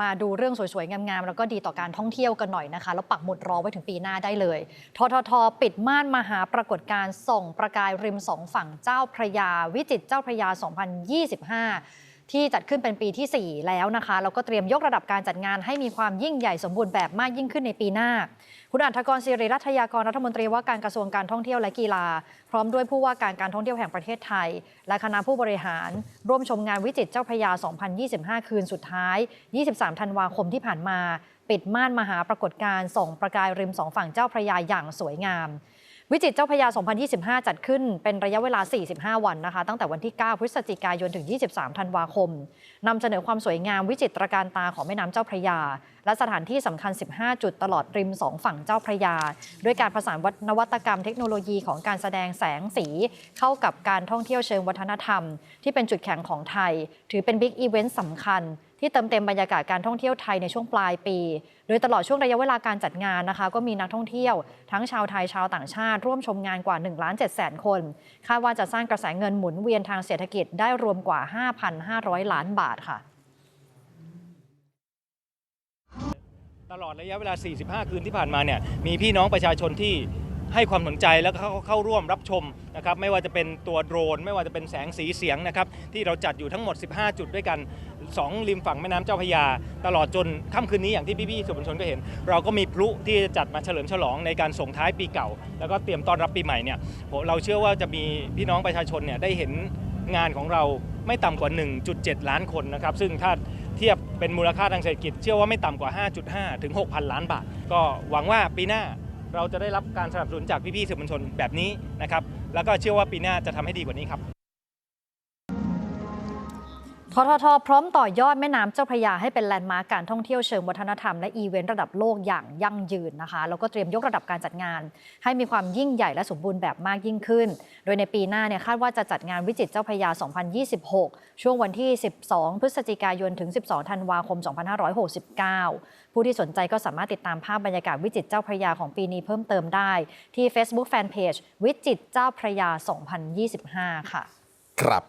มาดูเรื่องสวยๆ งามๆ แล้วก็ดีต่อการท่องเที่ยวกันหน่อยนะคะ แล้วปักหมุดรอไว้ถึงปีหน้าได้เลยทททปิดม่านมหาปรากฏการส่องประกายริมสองฝั่งเจ้าพระยา วิจิตเจ้าพระยา 2025 ที่จัดขึ้นเป็นปีที่ 4 แล้วนะคะแล้วก็เตรียมยกระดับการจัดงานให้มีความยิ่งใหญ่สมบูรณ์แบบมากยิ่งขึ้นในปีหน้า คุณอัธกรศิริรัตยากรรัฐมนตรีว่าการกระทรวงการท่องเที่ยวและกีฬา พร้อมด้วยผู้ว่าการการท่องเที่ยวแห่งประเทศไทย และคณะผู้บริหาร ร่วมชมงานวิจิตรเจ้าพระยา 2025 คืนสุดท้าย 23 ธันวาคมที่ผ่านมา ปิดม่านมหาปรากฏการณ์ส่องประกายริมสองฝั่งเจ้าพระยาอย่างสวยงาม วิจิตเจ้าพยา 2025 จัดขึ้นเป็นระยะเวลา 45 วันนะคะ ตั้งแต่วันที่ 9 พฤศจิกายนถึง 23 ธันวาคม นำเสนอความสวยงามวิจิตรการตาของแม่น้ำเจ้าพระยา และสถานที่สำคัญ 15 จุดตลอดริม 2 ฝั่งเจ้าพระยา ด้วยการผสานนวัตกรรมเทคโนโลยีของการแสดงแสงสี เข้ากับการท่องเที่ยวเชิงวัฒนธรรม ที่เป็นจุดแข็งของไทย ถือเป็นบิ๊กอีเวนต์สำคัญ ที่เติมเต็มบรรยากาศการท่องเที่ยวไทยในช่วงปลายปี โดยตลอดช่วงระยะเวลาการจัดงานนะคะ ก็มีนักท่องเที่ยว ทั้งชาวไทยชาวต่างชาติ ร่วมชมงานกว่า1ล้าน7แสนคน คาดว่าจะสร้างกระแสเงินหมุนเวียนทางเศรษฐกิจได้รวมกว่า 5,500 ล้านบาทค่ะตลอดระยะเวลา 45 คืนที่ผ่านมาเนี่ย มีพี่น้องประชาชนที่ ให้ความสนใจแล้วก็เข้าเข้าร่วมรับชมนะครับไม่ว่าจะเป็นตัวโดรน ไม่ว่าจะเป็นแสงสีเสียงนะครับที่เราจัดอยู่ทั้งหมด 15 จุดด้วยกัน 2 ริมฝั่งแม่น้ำเจ้าพระยา ตลอดจนค่ำคืนนี้อย่างที่พี่ๆสื่อมวลชนก็เห็น เราก็มีพลุที่จะจัดมาเฉลิมฉลองในการส่งท้ายปีเก่า แล้วก็เตรียมต้อนรับปีใหม่เนี่ยเราเชื่อว่าจะมีพี่น้องประชาชนเนี่ยได้เห็นงานของเราไม่ต่ำกว่า 1.7 ล้านคนนะครับ ซึ่งถ้าเทียบเป็นมูลค่าทางเศรษฐกิจ เชื่อว่าไม่ต่ำกว่า 5.5 ถึง 6,000 ล้านบาท ก็หวังว่าปีหน้า เราจะได้รับการสนับสนุนจากพี่ๆสื่อมวลชนแบบนี้นะครับแล้วก็เชื่อว่าปีหน้าจะทำให้ดีกว่านี้ครับ ทททพร้อมต่อยอดแม่น้ำเจ้าพระยาให้เป็นแลนด์มาร์กการท่องเที่ยวเชิงวัฒนธรรมและอีเวนต์ระดับโลกอย่างยั่งยืนนะคะ แล้วก็เตรียมยกระดับการจัดงาน ให้มีความยิ่งใหญ่และสมบูรณ์แบบมากยิ่งขึ้น โดยในปีหน้าเนี่ยคาดว่าจะจัดงานวิจิตรเจ้าพระยา 2026 ช่วงวันที่ 12 พฤศจิกายนถึง 12 ธันวาคม 2569 ผู้ที่สนใจก็สามารถติดตามภาพบรรยากาศวิจิตรเจ้าพระยาของปีนี้เพิ่มเติมได้ ที่ Facebook Fanpage วิจิตรเจ้าพระยา 2025 ค่ะ ครับ